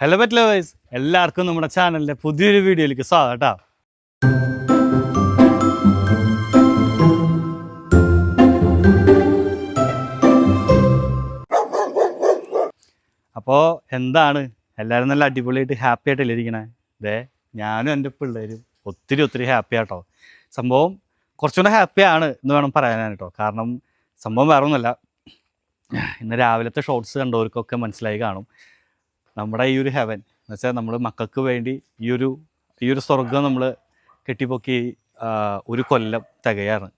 Hello പറ്റ് lovers എല്ലാവർക്കും നമ്മുടെ ചാനലിന്റെ പുതിയൊരു വീഡിയോയിലേക്ക് സ്വാഗതം കേട്ടോ. അപ്പോൾ എന്താണ്? എല്ലാവരും നല്ല അടിപൊളിയായിട്ട് ഹാപ്പി ആയിട്ടല്ലേ ഇരിക്കണേ? ദേ ഞാനും എന്റെ പിള്ളേരും ഒത്തിരി ഒത്തിരി ഹാപ്പി ആട്ടോ സംഭവം കുറച്ചുകൂടെ ഹാപ്പിയാണ് എന്ന് വേണം പറയാനാണ് കേട്ടോ കാരണം സംഭവം വേറെ ഒന്നുമല്ല ഇന്ന് രാവിലത്തെ ഷോർട്സ് കണ്ടവർക്കൊക്കെ മനസ്സിലായി കാണും. നമ്മുടെ ഈ ഒരു ഹെവൻ എന്ന് വെച്ചാൽ നമ്മൾ മക്കൾക്ക് വേണ്ടി ഈ ഒരു ഈ ഒരു സ്വർഗം നമ്മൾ കെട്ടിപ്പൊക്കി ഒരു കൊല്ലം തികയാണ്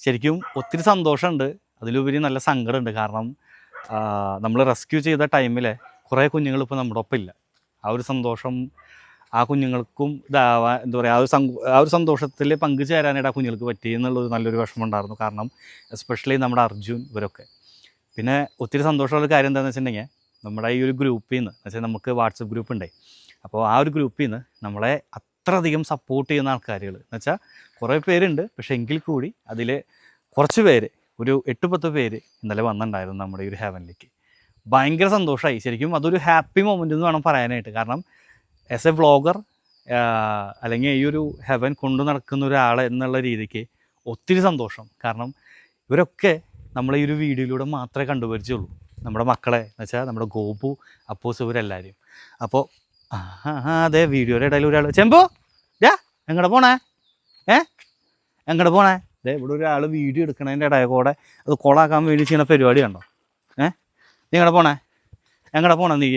ശരിക്കും ഒത്തിരി സന്തോഷമുണ്ട് അതിലുപരി നല്ല സങ്കടമുണ്ട് കാരണം നമ്മൾ റെസ്ക്യൂ ചെയ്ത ടൈമിൽ കുറേ കുഞ്ഞുങ്ങൾ ഇപ്പോൾ നമ്മുടെ ഒപ്പം ഇല്ല. ആ ഒരു സന്തോഷം ആ കുഞ്ഞുങ്ങൾക്കും ഇതാവാൻ എന്താ പറയുക ആ ഒരു ആ ഒരു സന്തോഷത്തിൽ പങ്കുചേരാനായിട്ട് ആ കുഞ്ഞുങ്ങൾക്ക് പറ്റി എന്നുള്ളത് നല്ലൊരു വിഷമം ഉണ്ടായിരുന്നു കാരണം എസ്പെഷ്യലി നമ്മുടെ അർജുൻ ഇവരൊക്കെ. പിന്നെ ഒത്തിരി സന്തോഷമുള്ള കാര്യം എന്താണെന്ന് വെച്ചിട്ടുണ്ടെങ്കിൽ നമ്മുടെ ഈ ഒരു ഗ്രൂപ്പിൽ നിന്ന് വെച്ചാൽ നമുക്ക് വാട്സപ്പ് ഗ്രൂപ്പ് ഉണ്ടേ അപ്പോൾ ആ ഒരു ഗ്രൂപ്പിൽ നിന്ന് നമ്മളെ അത്രയധികം സപ്പോർട്ട് ചെയ്യുന്ന ആൾക്കാരുകൾ എന്ന് വെച്ചാൽ കുറേ പേരുണ്ട്. പക്ഷേ എങ്കിൽ കൂടി അതിൽ കുറച്ച് പേര് ഒരു എട്ട് പത്ത് പേര് ഇന്നലെ വന്നിട്ടുണ്ടായിരുന്നു നമ്മുടെ ഈ ഒരു ഹെവനിലേക്ക്. ഭയങ്കര സന്തോഷമായി ശരിക്കും അതൊരു ഹാപ്പി മൊമെന്റ് എന്ന് വേണം പറയാനായിട്ട്. കാരണം ആസ് എ വ്ളോഗർ അല്ലെങ്കിൽ ഈ ഒരു ഹെവൻ കൊണ്ടു നടക്കുന്ന ഒരാൾ എന്നുള്ള രീതിക്ക് ഒത്തിരി സന്തോഷം. കാരണം ഇവരൊക്കെ നമ്മളെ ഈ ഒരു വീഡിയോയിലൂടെ മാത്രമേ കണ്ടുപരിച്ചുള്ളൂ. നമ്മുടെ മക്കളെ എന്ന് വെച്ചാൽ നമ്മുടെ ഗോപു അപ്പോസ് ഇവരെല്ലാവരും അപ്പോൾ ആ അതെ വീഡിയോയുടെ ഇടയിൽ ഒരാൾ ചെമ്പോ ഡാ എങ്ങടെ പോണേ? ഏ? എങ്ങടെ പോണേ? അതെ ഇവിടെ ഒരാൾ വീഡിയോ എടുക്കണതിന്റെ ഇടയിൽ കൂടെ അത് കോളാക്കാൻ വേണ്ടി ചെയ്യുന്ന പരിപാടി കണ്ടോ? ഏ? നീ എങ്ങടെ പോണേ? എങ്ങടെ പോണേ നീ?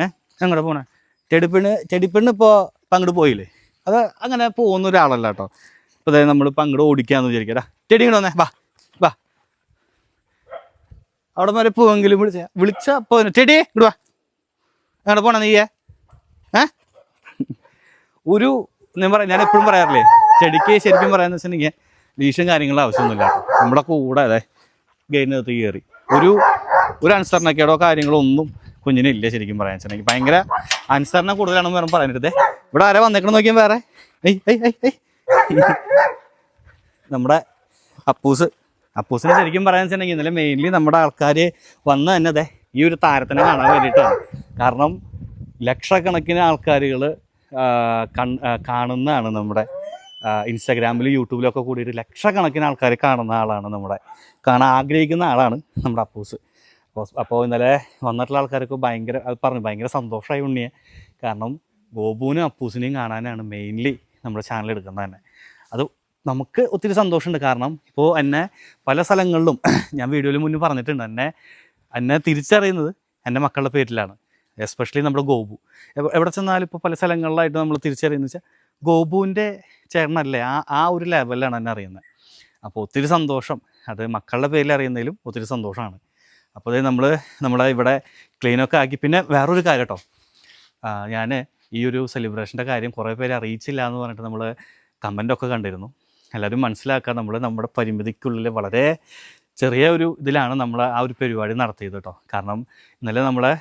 ഏ? എങ്ങടെ പോണേ? ചെടിപ്പെണ്ണ് ചെടിപ്പെണ്ണ് ഇപ്പോൾ പങ്കെടു പോയില്ലേ? അത് അങ്ങനെ പോകുന്ന ഒരാളല്ല കേട്ടോ. ഇപ്പോൾ അതായത് നമ്മൾ പങ്കിട് ഓടിക്കാന്ന് വിചാരിക്കാം. ചെടി ഇങ്ങോട്ട് വന്നേ വാ വാ. അവിടെ വരെ പോവെങ്കിലും വിളിച്ച വിളിച്ച പോന്നു ചേട്ടി ഇങ്ങോട്ട് വാ. പോണ നീയേ? ഏ? ഒരു ഞാൻ പറയാം ഞാൻ എപ്പോഴും പറയാറില്ലേ ചെടിക്ക് ശരിക്കും പറയാന്ന് വെച്ചിട്ടുണ്ടെങ്കിൽ ലീഷും കാര്യങ്ങളും ആവശ്യമൊന്നുമില്ല നമ്മുടെ കൂടെ അതെ ഗെയിനകത്ത് കയറി. ഒരു ഒരു അനുസരണക്കേടോ കാര്യങ്ങളോ ഒന്നും കുഞ്ഞിനെ ഇല്ല ശരിക്കും പറയാൻ വെച്ചിട്ടുണ്ടെങ്കിൽ. ഭയങ്കര അനുസരണ കൂടുതലാണെന്ന് വേണം പറയാനായിട്ട്. ഇവിടെ ആരാ വന്നേക്കണം നോക്കിയാൽ വേറെ. നമ്മുടെ അപ്പൂസ് അപ്പൂസിനെ ശരിക്കും പറയാൻ വെച്ചിട്ടുണ്ടെങ്കിൽ ഇന്നലെ മെയിൻലി നമ്മുടെ ആൾക്കാർ വന്ന് തന്നെ അതെ ഈ ഒരു താരത്തിനെ കാണാൻ വേണ്ടിയിട്ടാണ്. കാരണം ലക്ഷക്കണക്കിന് ആൾക്കാരുകൾ കാണുന്നതാണ് നമ്മുടെ ഇൻസ്റ്റാഗ്രാമിലും യൂട്യൂബിലൊക്കെ കൂടിയിട്ട് ലക്ഷക്കണക്കിന് ആൾക്കാർ കാണുന്ന ആളാണ് നമ്മുടെ കാണാൻ ആഗ്രഹിക്കുന്ന ആളാണ് നമ്മുടെ അപ്പൂസ്. അപ്പോൾ അപ്പോൾ ഇന്നലെ വന്നിട്ടുള്ള ആൾക്കാർക്ക് ഭയങ്കര അത് പറഞ്ഞു ഭയങ്കര സന്തോഷമായി ഉണ്ണിയെ. കാരണം ഗോപുവിനും അപ്പൂസിനെയും കാണാനാണ് മെയിൻലി നമ്മുടെ ചാനൽ എടുക്കുന്നത് തന്നെ. അത് നമുക്ക് ഒത്തിരി സന്തോഷമുണ്ട്. കാരണം ഇപ്പോൾ എന്നെ പല സ്ഥലങ്ങളിലും ഞാൻ വീഡിയോയിൽ മുന്നേ പറഞ്ഞിട്ടുണ്ട്. എന്നെ എന്നെ തിരിച്ചറിയുന്നത് എന്റെ മക്കളുടെ പേരിലാണ്. എസ്പെഷ്യലി നമ്മുടെ ഗോപു. എവിടെ ചെന്നാലും ഇപ്പോൾ പല സ്ഥലങ്ങളിലായിട്ട് നമ്മൾ തിരിച്ചറിയുന്നത് വെച്ചാൽ ഗോപുവിന്റെ ചേട്ടനല്ലേ? ആ ആ ഒരു ലെവലിലാണ് എന്നെ അറിയുന്നത്. അപ്പോൾ ഒത്തിരി സന്തോഷം. അത് മക്കളുടെ പേരിൽ അറിയുന്നതിലും ഒത്തിരി സന്തോഷമാണ്. അപ്പോൾ അത് നമ്മൾ നമ്മളെ ഇവിടെ ക്ലീനൊക്കെ ആക്കി. പിന്നെ വേറൊരു കാര്യം കേട്ടോ. ഞാൻ ഈ ഒരു സെലിബ്രേഷന്റെ കാര്യം കുറേ പേര് അറിയിച്ചില്ല എന്ന് പറഞ്ഞിട്ട് നമ്മൾ കമന്റൊക്കെ കണ്ടിരുന്നു. എല്ലാവരും മനസ്സിലാക്കുക നമ്മൾ നമ്മുടെ പരിമിതിക്കുള്ളിൽ വളരെ ചെറിയ ഒരു ഇതിലാണ് നമ്മൾ ആ ഒരു പരിപാടി നടത്തിയത് കേട്ടോ കാരണം ഇന്നലെ നമ്മളെ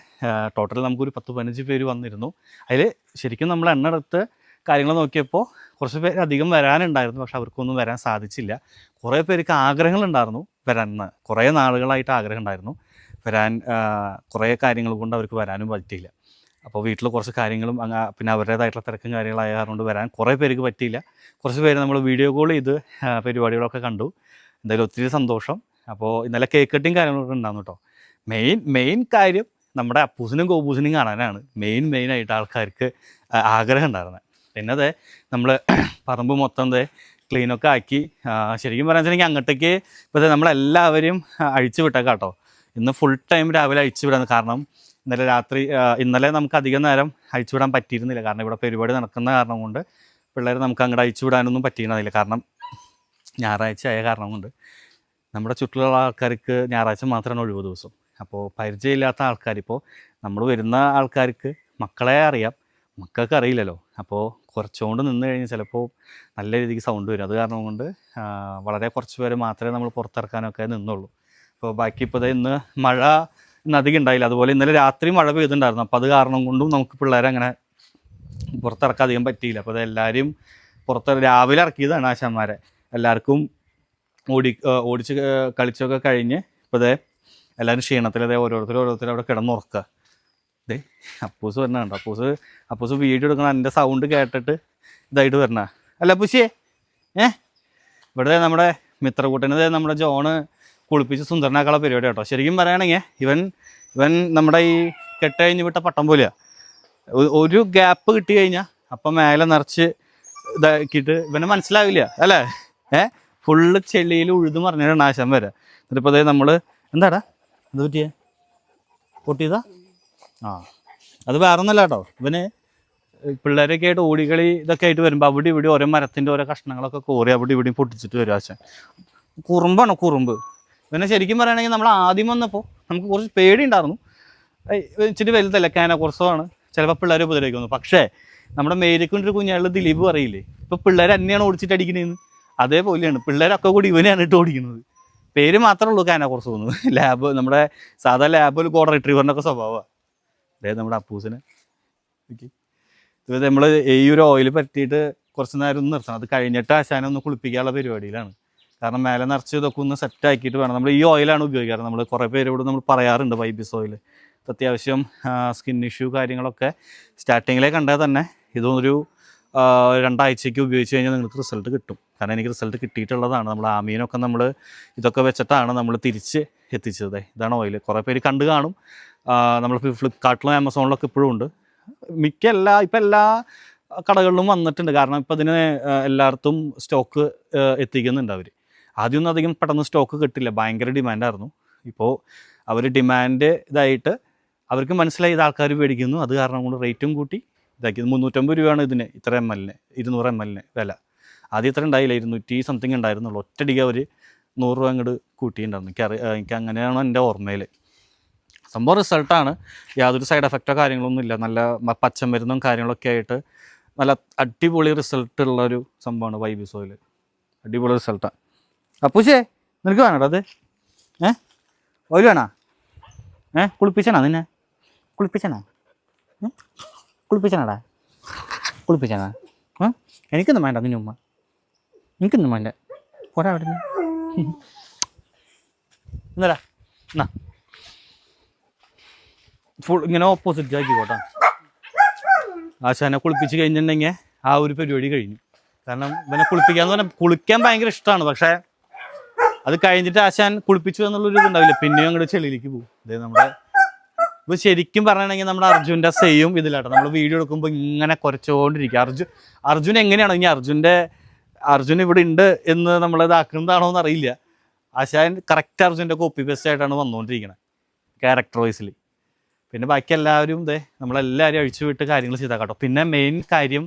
ടോട്ടൽ നമുക്കൊരു പത്ത് പതിനഞ്ച് പേര് വന്നിരുന്നു. അതിൽ ശരിക്കും നമ്മൾ എണ്ണ എടുത്ത് കാര്യങ്ങൾ നോക്കിയപ്പോൾ കുറച്ച് പേര് അധികം വരാനുണ്ടായിരുന്നു. പക്ഷെ അവർക്കൊന്നും വരാൻ സാധിച്ചില്ല. കുറേ പേർക്ക് ആഗ്രഹങ്ങളുണ്ടായിരുന്നു വരാൻ. കുറേ നാളുകളായിട്ട് ആഗ്രഹം ഉണ്ടായിരുന്നു വരാൻ കുറേ കാര്യങ്ങൾ കൊണ്ട് അവർക്ക് വരാനും പറ്റിയില്ല. അപ്പോൾ വീട്ടിൽ കുറച്ച് കാര്യങ്ങളും അങ്ങ് പിന്നെ അവരുടേതായിട്ടുള്ള തിരക്കും കാര്യങ്ങളായ കാരണം വരാൻ കുറേ പേർക്ക് പറ്റിയില്ല. കുറച്ച് പേര് നമ്മൾ വീഡിയോ കോൾ ചെയ്ത് പരിപാടികളൊക്കെ കണ്ടു. എന്തായാലും ഒത്തിരി സന്തോഷം. അപ്പോൾ ഇന്നലെ കേക്ക് കട്ടിങ് കാര്യങ്ങളൊക്കെ ഉണ്ടാകും കേട്ടോ. മെയിൻ മെയിൻ കാര്യം നമ്മുടെ അപ്പൂസിനും ഗോപൂസിനും കാണാനാണ്. മെയിൻ മെയിനായിട്ട് ആൾക്കാർക്ക് ആഗ്രഹം ഉണ്ടായിരുന്നത് പിന്നെ അതെ നമ്മൾ പറമ്പ് മൊത്തം ദേ ക്ലീനൊക്കെ ആക്കി ശരിക്കും പറയാൻ വെച്ചിട്ടുണ്ടെങ്കിൽ അങ്ങോട്ടേക്ക് ഇപ്പോൾ ദേ നമ്മളെല്ലാവരും അഴിച്ചു വിട്ടേക്കാം കേട്ടോ ഇന്ന് ഫുൾ ടൈം രാവിലെ അഴിച്ചു വിടാന്ന് കാരണം ഇന്നലെ രാത്രി ഇന്നലെ നമുക്ക് അധികം നേരം അഴിച്ചുവിടാൻ പറ്റിയിരുന്നില്ല. കാരണം ഇവിടെ പരിപാടി നടക്കുന്ന കാരണം കൊണ്ട് പിള്ളേരെ നമുക്ക് അങ്ങോട്ട് അഴിച്ചുവിടാനൊന്നും പറ്റിയിരുന്നില്ല. കാരണം ഞായറാഴ്ച ആയ കാരണം കൊണ്ട് നമ്മുടെ ചുറ്റിലുള്ള ആൾക്കാർക്ക് ഞായറാഴ്ച മാത്രമാണ് ഒഴിവ് ദിവസം. അപ്പോൾ പരിചയമില്ലാത്ത ആൾക്കാർ ഇപ്പോൾ നമ്മൾ വരുന്ന ആൾക്കാർക്ക് മക്കളെ അറിയാം. മക്കൾക്ക് അറിയില്ലല്ലോ. അപ്പോൾ കുറച്ചുകൊണ്ട് നിന്ന് കഴിഞ്ഞാൽ ചിലപ്പോൾ നല്ല രീതിക്ക് സൗണ്ട് വരും. അത് കാരണം കൊണ്ട് വളരെ കുറച്ച് പേര് മാത്രമേ നമ്മൾ പുറത്തിറക്കാനൊക്കെ നിന്നുള്ളൂ. അപ്പോൾ ബാക്കി ഇപ്പോൾ ഇന്ന് മഴ അധികം ഉണ്ടായില്ല. അതുപോലെ ഇന്നലെ രാത്രി മഴ പെയ്തിട്ടുണ്ടായിരുന്നു. അപ്പോൾ അത് കാരണം കൊണ്ടും നമുക്ക് പിള്ളേരെ അങ്ങനെ പുറത്തിറക്കാൻ അധികം പറ്റിയില്ല. അപ്പോൾ അതെല്ലാവരും പുറത്ത് രാവിലെ ഇറക്കിയതാണ് ആശാന്മാരെ. എല്ലാവർക്കും ഓടി ഓടിച്ച് കളിച്ചൊക്കെ കഴിഞ്ഞ് ഇപ്പോൾ ദേ എല്ലാവരും ക്ഷീണത്തിൽ അതേ ഓരോരുത്തർ ഓരോരുത്തർ അവിടെ കിടന്നുറക്കുക. ദേ അപ്പൂസ് വരണുണ്ട് അപ്പൂസ് അപ്പൂസ് വീഡിയോ എടുക്കണം എന്റെ സൗണ്ട് കേട്ടിട്ട് ഇതായിട്ട് വരണ. അല്ല അപ്പൂസിയേ ഏ? ഇവിടെ നമ്മുടെ മിത്രകൂട്ടന് ദേ നമ്മുടെ ജോണ് കുളിപ്പിച്ച് സുന്ദരനാക്കാനുള്ള പരിപാടി കേട്ടോ. ശരിക്കും പറയുകയാണെങ്കിൽ ഇവൻ ഇവൻ നമ്മുടെ ഈ കെട്ട് കഴിഞ്ഞ് വിട്ട പട്ടം പോലെയാ. ഒരു ഗ്യാപ്പ് കിട്ടി കഴിഞ്ഞാൽ അപ്പം മേലെ നിറച്ച് ഇതാക്കിയിട്ട് ഇവനെ മനസ്സിലാവില്ല അല്ലേ? ഏഹ് ഫുള്ള് ചെളിയിൽ ഉഴുതു മറിഞ്ഞിട്ട് നാശം വരെ. എന്നിട്ടിപ്പോൾ അതായത് നമ്മൾ എന്താടാ? എന്ത് പറ്റിയേ? പൊട്ടിയതാ? ആ. അത് വേറെ ഒന്നല്ല കേട്ടോ. ഇവന് പിള്ളേരൊക്കെ ആയിട്ട് ഓടികളി ഇതൊക്കെ ആയിട്ട് വരുമ്പോൾ അവിടെ ഇവിടെ ഓരോ മരത്തിന്റെ ഓരോ കഷ്ണങ്ങളൊക്കെ കോറി അവിടെ ഇവിടെയും പൊട്ടിച്ചിട്ട് വരും ആശാൻ. കുറുമ്പാണോ കുറുമ്പ്? പിന്നെ ശരിക്കും പറയുകയാണെങ്കിൽ നമ്മൾ ആദ്യം വന്നപ്പോൾ നമുക്ക് കുറച്ച് പേടി ഉണ്ടായിരുന്നു ഇച്ചിരി വലുതല്ല കാന കുറച്ചതാണ്. ചിലപ്പോൾ പിള്ളേരെ ഉപദ്രവിക്കുന്നു. പക്ഷേ നമ്മുടെ മേരിക്കൊണ്ടൊരു കുഞ്ഞാളിൽ ദിലീപ് പറയില്ലേ? ഇപ്പോൾ പിള്ളേർ എന്നെയാണ് ഓടിച്ചിട്ട് അടിക്കണേന്ന്. അതേപോലെയാണ്. പിള്ളേരൊക്കെ കൂടി ഇവനെയാണ് ഇട്ട് ഓടിക്കുന്നത്. പേര് മാത്രമേ ഉള്ളൂ കാന കുറച്ച് തോന്നുന്നു. ലാബ് നമ്മുടെ സാധാ ലാബിൽ കോഡ് റിട്രീവറിന്റെ ഒക്കെ സ്വഭാവമാണ് അതായത് നമ്മുടെ അപ്പൂസിനെ. നമ്മൾ ഈ ഒരു ഓയിൽ പറ്റിയിട്ട് കുറച്ച് നേരം ഒന്ന് നിർത്തണം. അത് കഴിഞ്ഞിട്ട് ആശാനെ ഒന്ന് കുളിപ്പിക്കാനുള്ള പരിപാടിയിലാണ്. കാരണം മേലെ നിറച്ച് ഇതൊക്കെ ഒന്ന് സെറ്റ് ആക്കിയിട്ട് വേണം. നമ്മൾ ഈ ഓയിലാണ് ഉപയോഗിക്കാറ്. നമ്മൾ കുറേ പേര് ഇവിടെ നമ്മൾ പറയാറുണ്ട് വൈബിസ് ഓയിൽ അത്യാവശ്യം സ്കിൻ ഇഷ്യൂ കാര്യങ്ങളൊക്കെ സ്റ്റാർട്ടിങ്ങിലേ കണ്ടാൽ തന്നെ ഇതൊരു രണ്ടാഴ്ചയ്ക്ക് ഉപയോഗിച്ച് കഴിഞ്ഞാൽ നിങ്ങൾക്ക് റിസൾട്ട് കിട്ടും. കാരണം എനിക്ക് റിസൾട്ട് കിട്ടിയിട്ടുള്ളതാണ്. നമ്മൾ ആമീനൊക്കെ നമ്മൾ ഇതൊക്കെ വെച്ചിട്ടാണ് നമ്മൾ തിരിച്ച് എത്തിച്ചത്. ഇതാണ് ഓയിൽ കുറേ പേര് കണ്ടു കാണും. നമ്മൾ ഫ്ലിപ്കാർട്ടിലും ആമസോണിലൊക്കെ ഇപ്പോഴും ഉണ്ട്. മിക്ക എല്ലാ ഇപ്പം എല്ലാ കടകളിലും വന്നിട്ടുണ്ട്. കാരണം ഇപ്പം അതിന് എല്ലായിടത്തും സ്റ്റോക്ക് എത്തിക്കുന്നുണ്ട് അവർ ആദ്യമൊന്നും അധികം പെട്ടെന്ന് സ്റ്റോക്ക് കിട്ടില്ല. ഭയങ്കര ഡിമാൻഡായിരുന്നു ഇപ്പോൾ അവർ ഡിമാൻഡ് ഇതായിട്ട് അവർക്ക് മനസ്സിലായി ഇത് ആൾക്കാർ മേടിക്കുന്നു. അത് കാരണം കൊണ്ട് റേറ്റും കൂട്ടി. ഇതാക്കി മുന്നൂറ്റമ്പത് രൂപയാണ് ഇതിന് ഇത്ര എം എല്ലിന് ഇരുന്നൂറ് എം എല്ലിന് വില. ആദ്യം ഇത്ര ഉണ്ടായില്ല. ഇരുന്നൂറ്റി സംതിങ് ഉണ്ടായിരുന്നുള്ളൂ. ഒറ്റടിക്ക് അവർ നൂറ് രൂപ അങ്ങോട്ട് കൂട്ടിയിട്ടുണ്ടായിരുന്നു. എനിക്ക് എനിക്ക് അങ്ങനെയാണ് എന്റെ ഓർമ്മയിൽ. സംഭവം റിസൾട്ടാണ് യാതൊരു സൈഡ് എഫക്റ്റോ കാര്യങ്ങളൊന്നും ഇല്ല. നല്ല പച്ച പച്ചമരുന്നും കാര്യങ്ങളൊക്കെ ആയിട്ട് നല്ല അടിപൊളി റിസൾട്ട് ഉള്ള ഒരു സംഭവമാണ് വൈബിസോയിൽ. അടിപൊളി റിസൾട്ടാണ് അപ്പൂശേ നിനക്ക് വേണോടാ അത്? ഏ? ഓയിൽ വേണോ? ഏ? കുളിപ്പിച്ചണോ നിന്നെ? കുളിപ്പിച്ചണോ? കുളിപ്പിച്ചണടാ? കുളിപ്പിച്ചണോ? എനിക്കൊന്നും വേണ്ട നിന്നെ ഉമ്മ. എനിക്കൊന്നും വേണ്ട. പോരാ അവിടെ നിന്ന് എന്നാ ഫുൾ ഇങ്ങനെ ഓപ്പോസിറ്റ് ആക്കി പോട്ടാ ആശാനെ കുളിപ്പിച്ച് കഴിഞ്ഞിട്ടുണ്ടെങ്കിൽ ആ ഒരു പരിപാടി കഴിഞ്ഞു. കാരണം ഇവനെ കുളിപ്പിക്കാന്ന് പറഞ്ഞാൽ കുളിക്കാൻ ഭയങ്കര ഇഷ്ടമാണ്. പക്ഷേ അത് കഴിഞ്ഞിട്ട് ആശാൻ കുളിപ്പിച്ചു എന്നുള്ളൊരു ഇതുണ്ടാവില്ല. പിന്നെയും അങ്ങോട്ട് ചെളിയിലേക്ക് പോകും. അതായത് നമ്മുടെ ഇപ്പൊ ശരിക്കും പറയണെങ്കിൽ നമ്മുടെ അർജുന്റെ സെയും ഇതിലാട്ടോ. നമ്മൾ വീഡിയോ എടുക്കുമ്പോൾ ഇങ്ങനെ കുറച്ചുകൊണ്ടിരിക്കുക അർജുൻ അർജുൻ എങ്ങനെയാണോ ഇനി അർജുന്റെ അർജുൻ ഇവിടെ ഉണ്ട് എന്ന് നമ്മൾ ഇതാക്കുന്നതാണോ എന്ന് അറിയില്ല ആശാൻ കറക്റ്റ് അർജുന്റെ കോപ്പി പേസ്റ്റ് ആയിട്ടാണ് വന്നുകൊണ്ടിരിക്കുന്നത് ക്യാരക്ടർ വൈസിൽ പിന്നെ ബാക്കി എല്ലാവരും ഇതേ നമ്മളെല്ലാവരും അഴിച്ചു വിട്ട് കാര്യങ്ങൾ ചെയ്താൽ കേട്ടോ. പിന്നെ മെയിൻ കാര്യം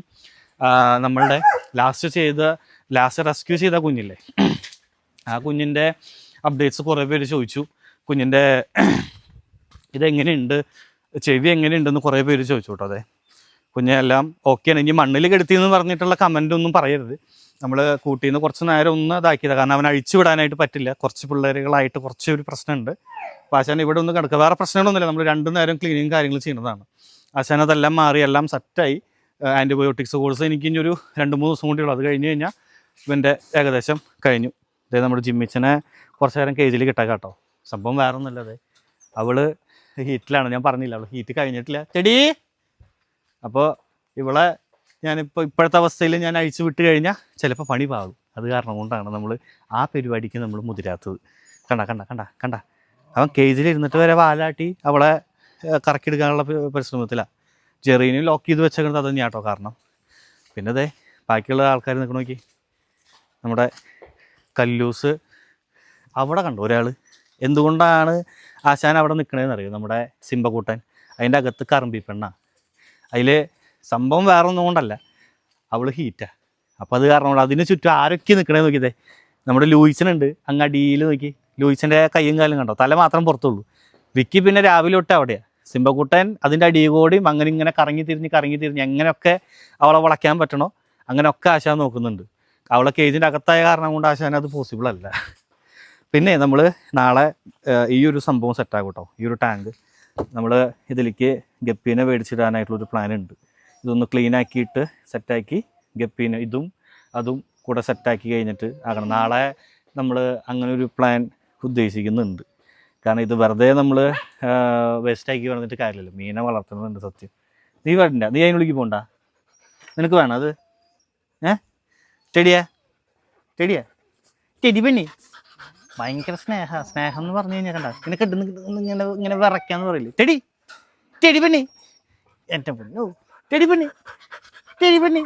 നമ്മളുടെ ലാസ്റ്റ് ചെയ്ത ലാസ്റ്റ് റെസ്ക്യൂ ചെയ്ത കുഞ്ഞില്ലേ? ആ കുഞ്ഞിന്റെ അപ്ഡേറ്റ്സ് കുറേ പേര് ചോദിച്ചു. കുഞ്ഞിന്റെ ഇതെങ്ങനെയുണ്ട്? ചെവി എങ്ങനെയുണ്ടെന്ന് കുറേ പേര് ചോദിച്ചു കേട്ടോ അതെ. കുഞ്ഞെല്ലാം ഓക്കെയാണ് ഇനി മണ്ണിൽ കെടുത്തി എന്ന് പറഞ്ഞിട്ടുള്ള കമന്റ് ഒന്നും പറയരുത്. നമ്മൾ കൂട്ടിയിൽ നിന്ന് കുറച്ച് നേരം ഒന്ന് ഇതാക്കിയതാണ് കാരണം അവൻ അഴിച്ചു വിടാനായിട്ട് പറ്റില്ല. കുറച്ച് പിള്ളേരുകളായിട്ട് കുറച്ച് ഒരു പ്രശ്നമുണ്ട്. അപ്പോൾ ആശാൻ ഇവിടെ ഒന്ന് കിടക്കുക വേറെ പ്രശ്നങ്ങളൊന്നുമില്ല. നമ്മൾ രണ്ടു നേരം ക്ലീനിങ് കാര്യങ്ങൾ ചെയ്യുന്നതാണ്. ആശാൻ അതെല്ലാം മാറി എല്ലാം സെറ്റായി ആന്റിബയോട്ടിക്സ് കോഴ്സ് എനിക്ക് ഇനി ഒരു രണ്ട് മൂന്ന് ദിവസം കൂടിയുള്ളൂ അത് കഴിഞ്ഞ് കഴിഞ്ഞാൽ ഇവന്റെ ഏകദേശം കഴിഞ്ഞു. ഇതേ നമ്മുടെ ജിമ്മിച്ചനെ കുറച്ച് നേരം കേജിൽ കിട്ടാൻ കേട്ടോ. സംഭവം വേറെ ഒന്നുമില്ലത് അവൾ ഹീറ്റിലാണ് ഞാൻ പറഞ്ഞില്ല അവൾ ഹീറ്റ് കഴിഞ്ഞിട്ടില്ല. ചെടി അപ്പോൾ ഇവളെ ഞാനിപ്പോൾ ഇപ്പോഴത്തെ അവസ്ഥയിൽ ഞാൻ അഴിച്ചു വിട്ട് കഴിഞ്ഞാൽ ചിലപ്പോൾ പണി പാകും അത് കാരണം കൊണ്ടാണ് നമ്മൾ ആ പരിപാടിക്ക് നമ്മൾ മുതിരാത്തത്. കണ്ട കണ്ട കണ്ട കണ്ട. അവൻ കേജിൽ ഇരുന്നിട്ട് വരെ വാലാട്ടി അവളെ കറക്കിയെടുക്കാനുള്ള പരിശ്രമത്തിലാണ് ജെറീനും ലോക്ക് ചെയ്ത് വെച്ചേക്കുന്നത് അത് തന്നെയാട്ടോ കാരണം. പിന്നെ അതെ ബാക്കിയുള്ള ആൾക്കാർ നിൽക്കണോക്കി നമ്മുടെ കല്ലൂസ്. അവിടെ കണ്ടു ഒരാൾ എന്തുകൊണ്ടാണ് ആശാൻ അവിടെ നിൽക്കണതെന്ന് അറിയോ? നമ്മുടെ സിംബക്കൂട്ടൻ അതിന്റെ അകത്ത് കറമ്പി പെണ്ണ. അതിൽ സംഭവം വേറെ ഒന്നും കൊണ്ടല്ല അവൾ ഹീറ്റാ അപ്പോൾ അത് കാരണം അതിന് ചുറ്റും ആരൊക്കെ നിൽക്കണേ നോക്കിയതേ? നമ്മുടെ ലൂയിച്ചനുണ്ട്. അങ്ങ് അടിയിൽ നോക്കി. ലൂയിച്ചന്റെ കയ്യും കാലും കണ്ടോ? തല മാത്രം പുറത്തുള്ളൂ. വിക്കി പിന്നെ രാവിലെ തൊട്ട് അവിടെയാണ് സിംബക്കൂട്ടൻ അതിന്റെ അടിയോടിയും അങ്ങനെ ഇങ്ങനെ കറങ്ങി തിരിഞ്ഞ് കറങ്ങി തിരിഞ്ഞ് എങ്ങനെയൊക്കെ അവളെ വളയ്ക്കാൻ പറ്റണോ? അങ്ങനെയൊക്കെ ആശാൻ നോക്കുന്നുണ്ട്. അവളെ കേജിന്റെ അകത്തായ കാരണം കൊണ്ട് ആശാൻ അത് പോസിബിൾ അല്ല. പിന്നെ നമ്മൾ നാളെ ഈ ഒരു സംഭവം സെറ്റാകും കേട്ടോ ഈ ഒരു ടാങ്ക് നമ്മൾ ഇതിലേക്ക് ഗപ്പീനെ മേടിച്ചിടാനായിട്ടുള്ളൊരു പ്ലാൻ ഉണ്ട്. ഇതൊന്ന് ക്ലീൻ ആക്കിയിട്ട് സെറ്റാക്കി ഗപ്പീനെ ഇതും അതും കൂടെ സെറ്റാക്കി കഴിഞ്ഞിട്ട് ആകണം. നാളെ നമ്മൾ അങ്ങനെ ഒരു പ്ലാൻ ഉദ്ദേശിക്കുന്നുണ്ട്. കാരണം ഇത് വെറുതെ നമ്മൾ വേസ്റ്റാക്കി വന്നിട്ട് കാര്യമില്ലല്ലോ. മീനെ വളർത്തുന്നുണ്ട് സത്യം. നീ വേണ്ട നീ അതിനുള്ളിലേക്ക് പോണ്ട. നിനക്ക് വേണം അത്? ഏ? ടെടിയാ ടെടിയാ ടെടി പെണ്ണി? ഭയങ്കര സ്നേഹ സ്നേഹം എന്ന് പറഞ്ഞു കഴിഞ്ഞാൽ കണ്ട. ഇങ്ങനെ കിട്ടുന്ന ഇങ്ങനെ ഇങ്ങനെ വിറയ്ക്കാന്ന് പറയില്ലേ? ടെടി ടെടി പെണ്ണി? എന്റെ പെണ്ണു ടെടി പെണ്ണി? ടെടി പെണ്ണി?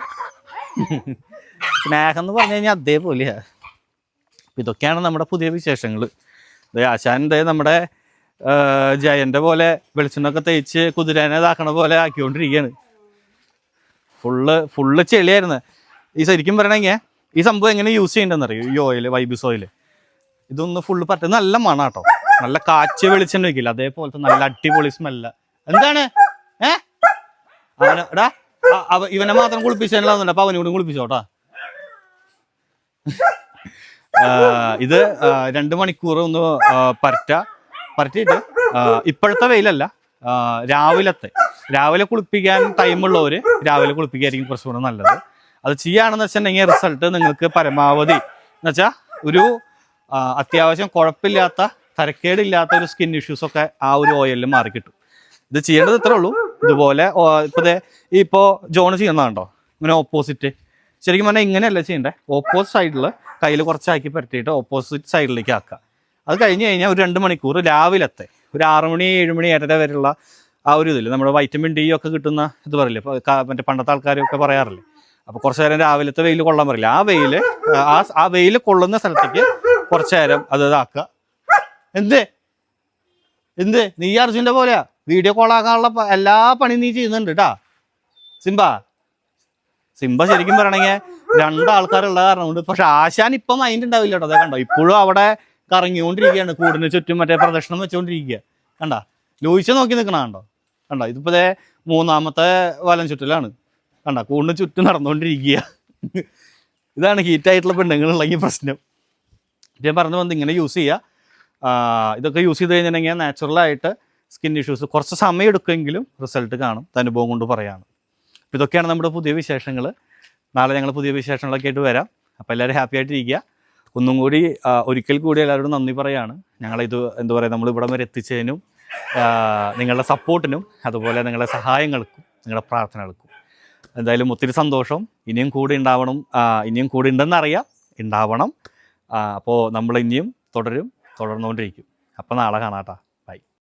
സ്നേഹം എന്ന് പറഞ്ഞു കഴിഞ്ഞാൽ അതേപോലെയാ. ഇതൊക്കെയാണ് നമ്മുടെ പുതിയ വിശേഷങ്ങൾ ആശാന്റെ നമ്മുടെ ജയന്റെ പോലെ വെളിച്ചെണ്ണൊക്കെ തേച്ച് കുതിരേനെ ഇതാക്കണ പോലെ ആക്കിക്കൊണ്ടിരിക്കുകയാണ് ഫുള്ള് ഫുള്ള് ചെളിയായിരുന്നു. ഈ ശരിക്കും പറയണെങ്കിൽ ഈ സംഭവം എങ്ങനെ യൂസ് ചെയ്യണ്ടെന്ന് അറിയോ ഈ ഓയിൽ വൈബിസ് ഓയിൽ ഇതൊന്ന് ഫുള്ള് പറ്റ നല്ല മണ കേട്ടോ നല്ല കാച്ച് വെളിച്ചെണ്ണ വെക്കില്ല അതേപോലത്തെ നല്ല അടിപൊളി സ്മെല്ല എന്താണ്? ഏ? അവനെ ഇവനെ മാത്രം കുളിപ്പിച്ചാലുണ്ട് അപ്പൊ അവനും കൂടി കുളിപ്പിച്ചോട്ടാ ഇത് രണ്ട് മണിക്കൂർ ഒന്ന് പരറ്റ. പരറ്റിയിട്ട് ഇപ്പോഴത്തെ വെയിലല്ല രാവിലത്തെ. രാവിലെ കുളിപ്പിക്കാൻ ടൈമുള്ളവർ രാവിലെ കുളിപ്പിക്കായിരിക്കും കുറച്ചുകൂടെ നല്ലത്. അത് ചെയ്യുകയാണെന്ന് വെച്ചിട്ടുണ്ടെങ്കിൽ റിസൾട്ട് നിങ്ങൾക്ക് പരമാവധി. എന്ന് വെച്ചാൽ ഒരു അത്യാവശ്യം കുഴപ്പമില്ലാത്ത തരക്കേടില്ലാത്ത ഒരു സ്കിൻ ഇഷ്യൂസ് ഒക്കെ ആ ഒരു ഓയിലിൽ മാറി കിട്ടും. ഇത് ചെയ്യേണ്ടത് ഇത്രേ ഉള്ളൂ. ഇതുപോലെ ഇപ്പോൾ ഇപ്പോൾ ജോൺ ചെയ്യുന്നതാണ്ടോ ഇങ്ങനെ ഓപ്പോസിറ്റ് ശരിക്കും പറഞ്ഞാൽ ഇങ്ങനെയല്ല ചെയ്യണ്ടേ? ഓപ്പോസിറ്റ് സൈഡിൽ കയ്യിൽ കുറച്ചാക്കി പരത്തിയിട്ട് ഓപ്പോസിറ്റ് സൈഡിലേക്ക് ആക്കുക. അത് കഴിഞ്ഞ് കഴിഞ്ഞാൽ ഒരു രണ്ട് മണിക്കൂർ രാവിലത്തെ ഒരു ആറ് മണി ഏഴ് മണി ഏഴര വരെയുള്ള ആ ഒരു ഇതിൽ നമ്മുടെ വൈറ്റമിൻ ഡി ഒക്കെ കിട്ടുന്ന ഇത് പറയില്ലേ? മറ്റേ പണ്ടത്തെ ആൾക്കാരൊക്കെ പറയാറില്ലേ? അപ്പോൾ കുറച്ച് നേരം രാവിലത്തെ വെയിൽ കൊള്ളാൻ പറയില്ല. ആ വെയിൽ ആ ആ വെയിൽ കൊള്ളുന്ന സ്ഥലത്തേക്ക് കുറച്ച് നേരം അത് ഇതാക്കുക. എന്തേ? എന്ത്? നീ അർജുന്റെ പോലെയാ? വീഡിയോ കോൾ ആക്കാനുള്ള എല്ലാ പണിയും നീ ചെയ്യുന്നുണ്ട് കേട്ടാ സിംബ. സിംബ ശരിക്കും പറയണെങ്കിൽ രണ്ടാൾക്കാരുള്ള കാരണം കൊണ്ട് പക്ഷെ ആശാൻ ഇപ്പം മൈൻഡ് ഉണ്ടാവില്ല കേട്ടോ അതെ കണ്ടോ? ഇപ്പോഴും അവിടെ കറങ്ങിക്കൊണ്ടിരിക്കുകയാണ്. കൂടിന് ചുറ്റും മറ്റേ പ്രദക്ഷിണം വെച്ചുകൊണ്ടിരിക്കുക കണ്ട? ലൂയിച്ച നോക്കി നിൽക്കണ കണ്ടോ? കണ്ടോ? ഇതിപ്പോ മൂന്നാമത്തെ വലം ചുറ്റലാണ്. കണ്ട കൂടിന് ചുറ്റും നടന്നുകൊണ്ടിരിക്കുക. ഇതാണ് ഹീറ്റായിട്ടുള്ള പെണ്ണുങ്ങളുള്ള പ്രശ്നം. ഞാൻ പറഞ്ഞു വന്ന് ഇങ്ങനെ യൂസ് ചെയ്യുക ഇതൊക്കെ യൂസ് ചെയ്ത് കഴിഞ്ഞിട്ടുണ്ടെങ്കിൽ നാച്ചുറലായിട്ട് സ്കിൻ ഇഷ്യൂസ് കുറച്ച് സമയം എടുക്കുമെങ്കിലും റിസൾട്ട് കാണും. അനുഭവം കൊണ്ട് പറയാണ്. അപ്പോൾ ഇതൊക്കെയാണ് നമ്മുടെ പുതിയ വിശേഷങ്ങൾ നാളെ ഞങ്ങൾ പുതിയ വിശേഷങ്ങളൊക്കെ ആയിട്ട് വരാം. അപ്പോൾ എല്ലാവരും ഹാപ്പി ആയിട്ടിരിക്കുക. ഒന്നും കൂടി ഒരിക്കൽ കൂടി എല്ലാവരോടും നന്ദി പറയാണ്. ഞങ്ങളിത് എന്താ പറയുക നമ്മൾ ഇവിടം വരെ എത്തിച്ചതിനും നിങ്ങളുടെ സപ്പോർട്ടിനും അതുപോലെ നിങ്ങളുടെ സഹായങ്ങൾക്കും നിങ്ങളുടെ പ്രാർത്ഥനകൾക്കും. എന്തായാലും ഒത്തിരി സന്തോഷം. ഇനിയും കൂടി ഉണ്ടാവണം ഇനിയും കൂടി ഉണ്ടെന്നറിയാം. ഉണ്ടാവണം. അപ്പോൾ നമ്മൾ ഇനിയും തുടരും തുടർന്നുകൊണ്ടിരിക്കും. അപ്പോൾ നാളെ കാണാട്ടാ